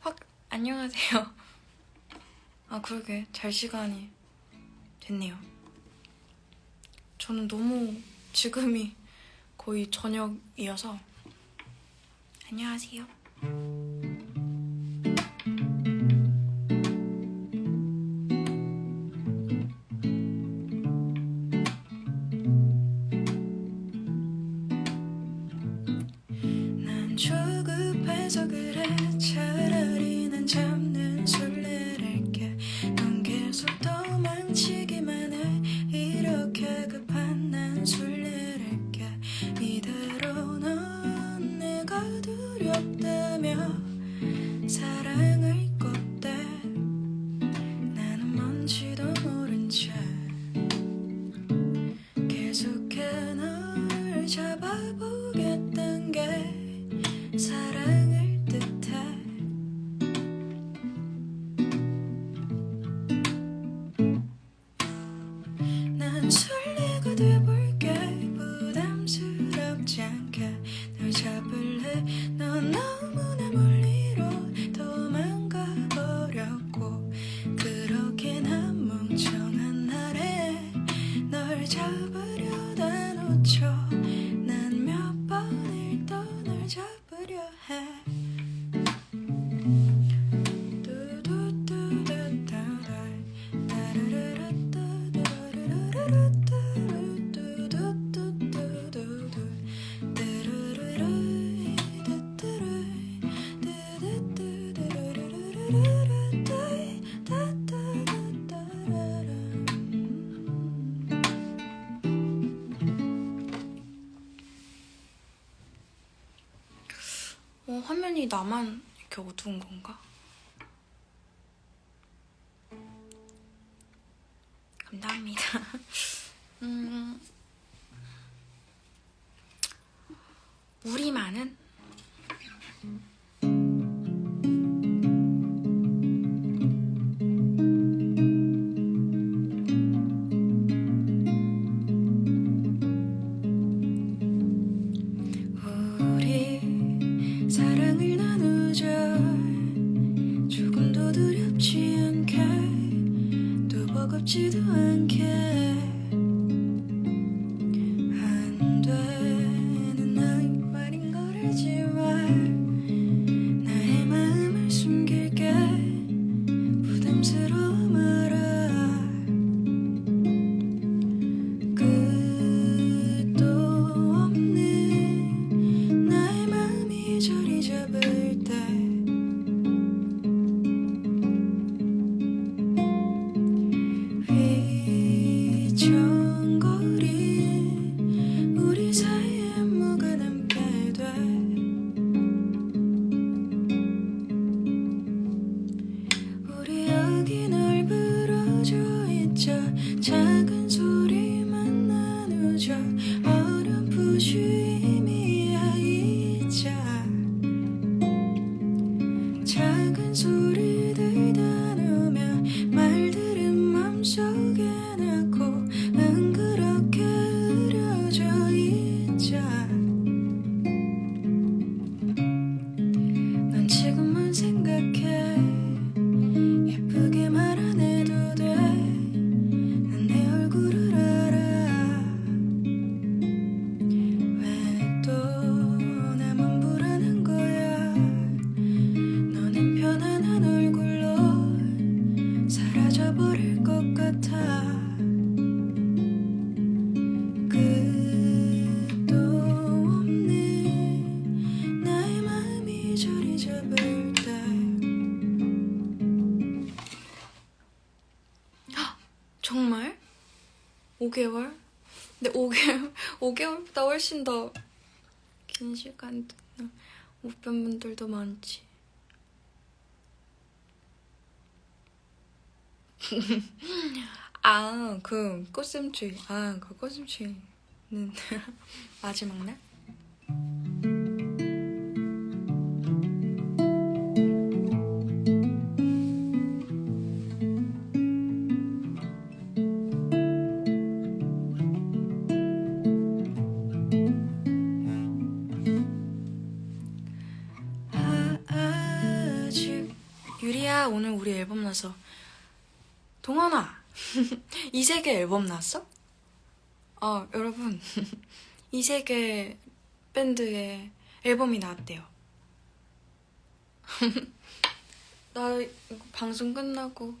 확 안녕하세요. 아 그러게 잘 시간이 됐네요. 저는 너무 지금이 거의 저녁이어서 안녕하세요. 나만 이렇게 어두운 건가? 근데 5개월, 5개월보다 훨씬 더 긴 시간 못 뵌 분들도 많지. 아, 그 꽃샘추위. 아, 그 꽃샘추위는 마지막 날? 이세계 앨범 났어? 어 여러분 이세계 밴드의 앨범이 나왔대요 나 방송 끝나고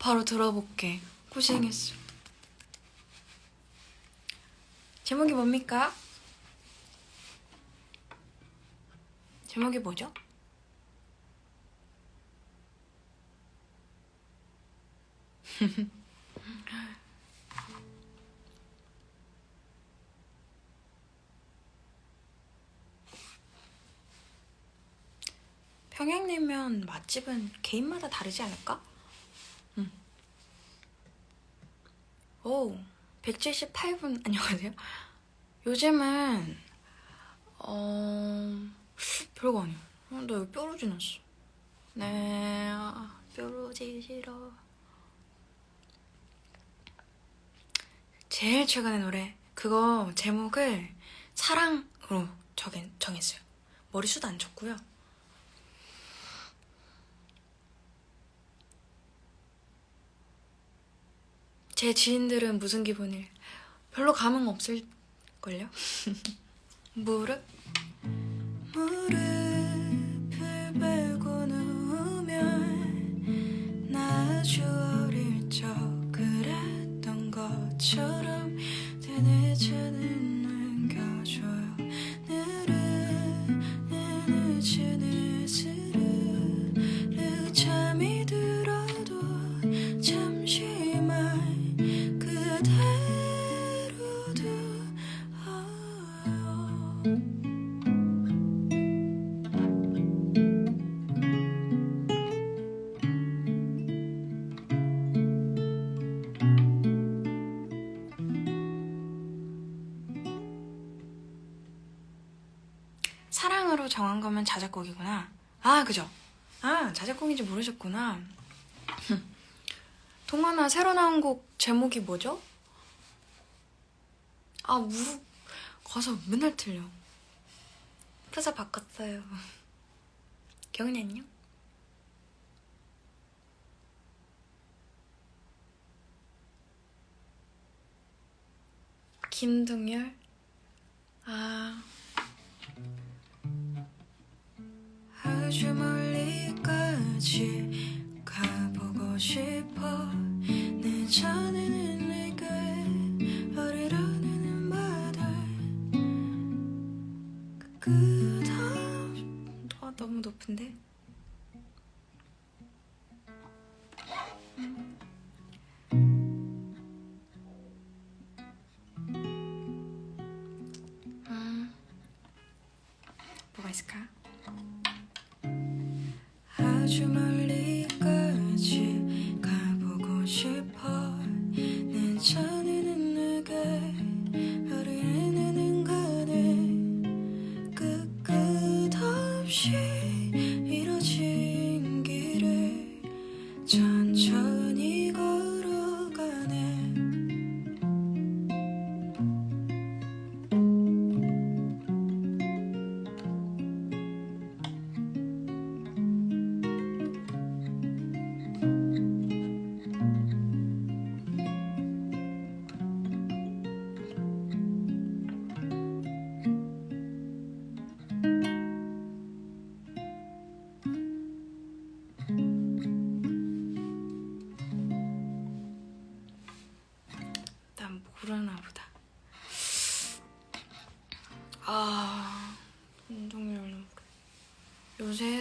바로 들어볼게 고생했어 제목이 뭡니까? 제목이 뭐죠? 평양냉면 맛집은 개인마다 다르지 않을까? 응. 오, 178분 안녕하세요. 요즘은 어 별거 아니야. 어, 나 여기 뾰루지 났어. 네, 아, 뾰루지 싫어. 제일 최근의 노래 그거 제목을 사랑으로 정했, 정했어요. 머리숱 안 쳤고요. 제 지인들은 무슨 기분일? 별로 감흥 없을걸요? 무릎? 무릎 거면 자작곡이구나. 아, 그죠? 아, 자작곡인지 모르셨구나. 동아나 새로 나온 곡 제목이 뭐죠? 아, 무릎 가사 맨날 틀려. 그래서 바꿨어요. 경은이 안녕? 김동열? 아. 아주 멀리까지 가보고 싶어. 내 전에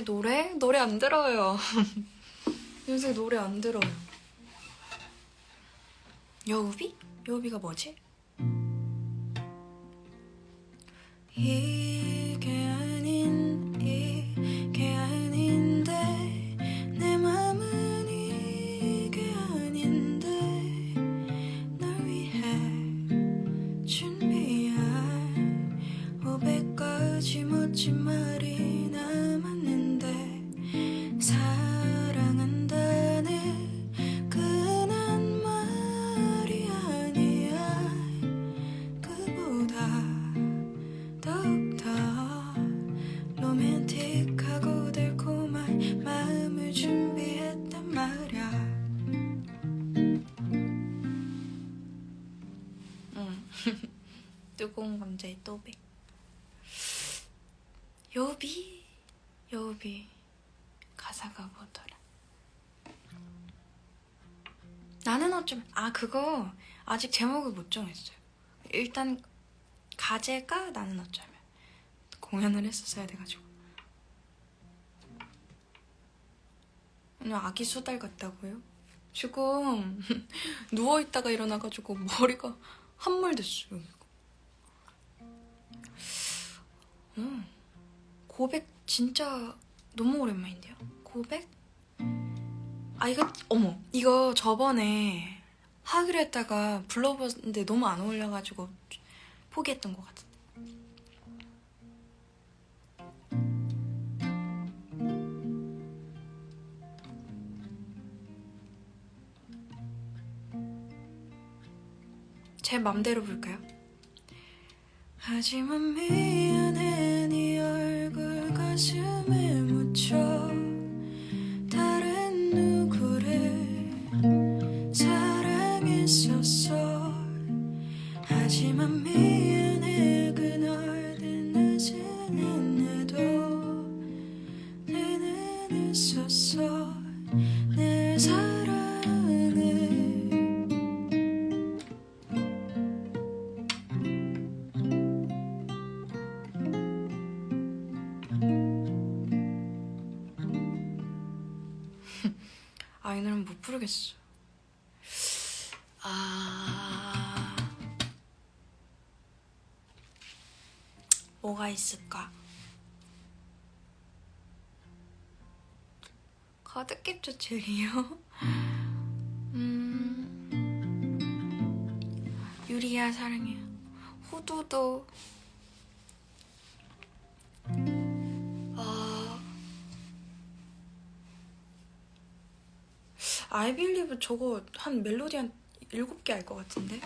노래? 노래 안 들어요. 요새 노래 안 들어요. 여우비? 여우비가 뭐지? 이 뜨거운 감자의 또백. 여비, 여비. 가사가 뭐더라? 나는 어쩜 아 그거 아직 제목을 못 정했어요. 일단 가제가 나는 어쩌면 공연을 했었어야 돼가지고 오늘 아기 수달 같다고요? 지금 누워 있다가 일어나가지고 머리가 한물 됐어요. 음, 고백 진짜 너무 오랜만인데요. 고백? 아 이거 어머 이거 저번에 하기로 했다가 불러봤는데 너무 안 어울려가지고 포기했던 것 같은데. 제 맘대로 부를까요? 하지만 미안해 아, 이 노래는 못 부르겠어. 아. 뭐가 있을까? 가득했죠, 제리요? 음. 유리야, 사랑해. 후두도. 아이빌리브 저거 한 멜로디 한 일곱 개 알 것 같은데?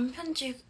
단편집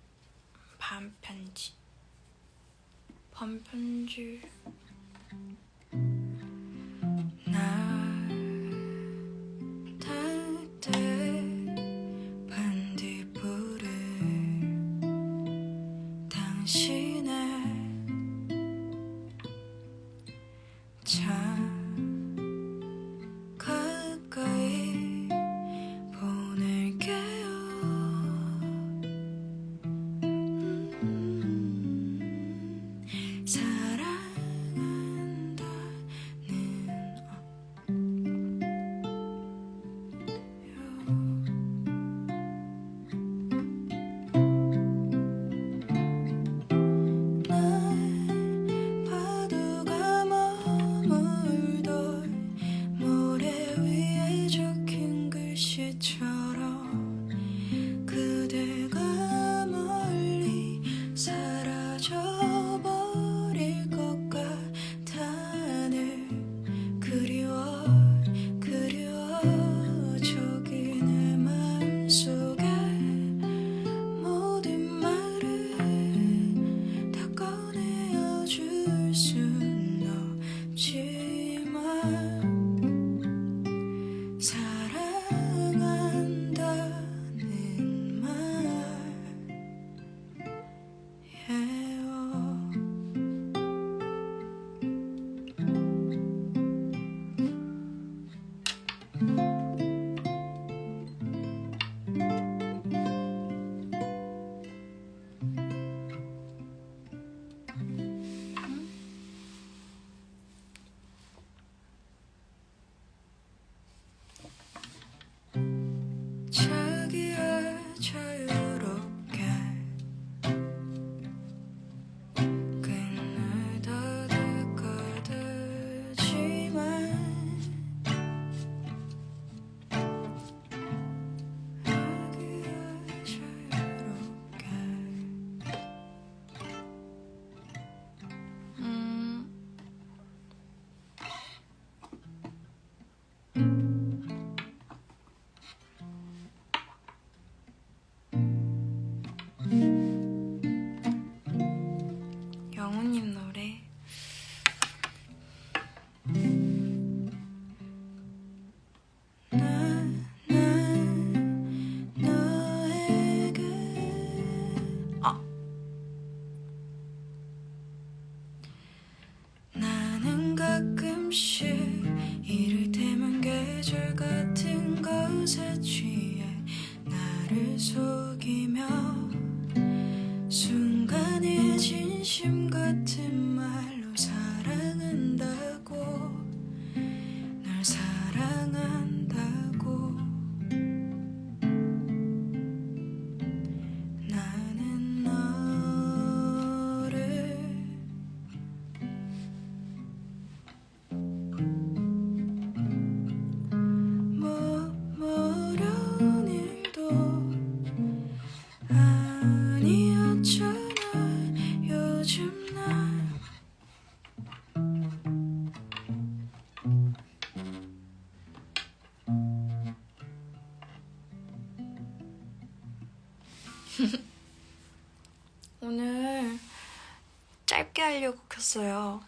켰어요.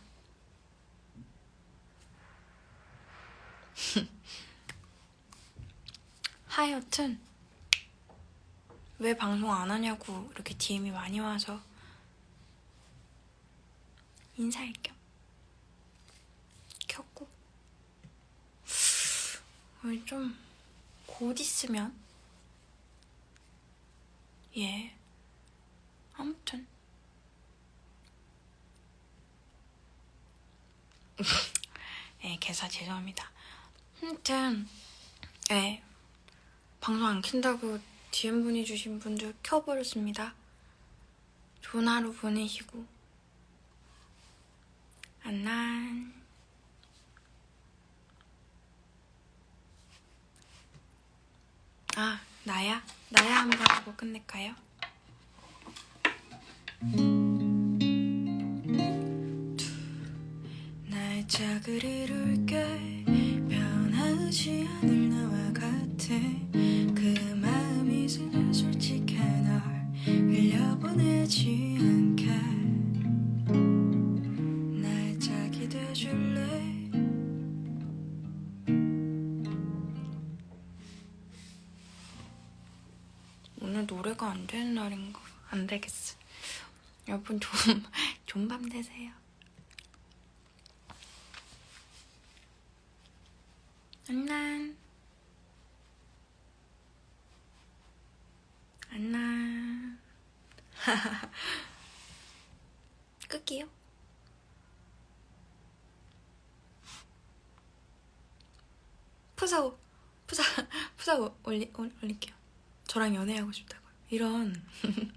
하여튼. 왜 방송 안 하냐고 이렇게 DM이 많이 와서. 인사할 겸. 켰고. 우리 좀곧 있으면? 예. 아무튼 예 개사 죄송합니다 아무튼 예 방송 안 킨다고 DM 보내주신 분들 켜버렸습니다 좋은 하루 보내시고 안녕 아 나야? 나야 한번 하고 끝낼까요? 날짝을 이룰게 변하지 않을 나와 같은 그 마음이 스는 솔직한 널 흘려보내지 않게 날짝이 돼줄래 오늘 노래가 안 되는 날인가? 안 되겠어. 여러분 좋은 좋은 밤 되세요. 안녕. 안녕. 끌게요. 푸사고 푸사 푸사고 올리 올- 올릴게요. 저랑 연애하고 싶다고 이런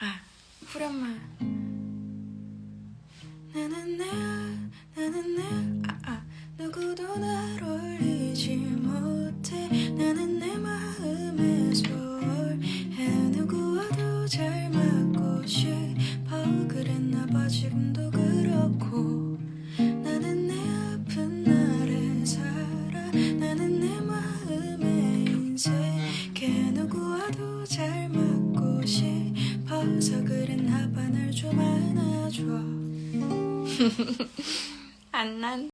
아 후렴만 나는 나야 나는 나야 아, 아. 누구도 날 올리지 못해. 나는 내 소홀해. 누구와도 잘 맞고 싶어. 그랬나 봐. 지금도 그렇고. 나는 내 아픈 나를 살아. 나는 내 마음의 인생 걔 누구와도 잘 맞고 싶어서 그랬나 봐. 날 좀 안아줘 안난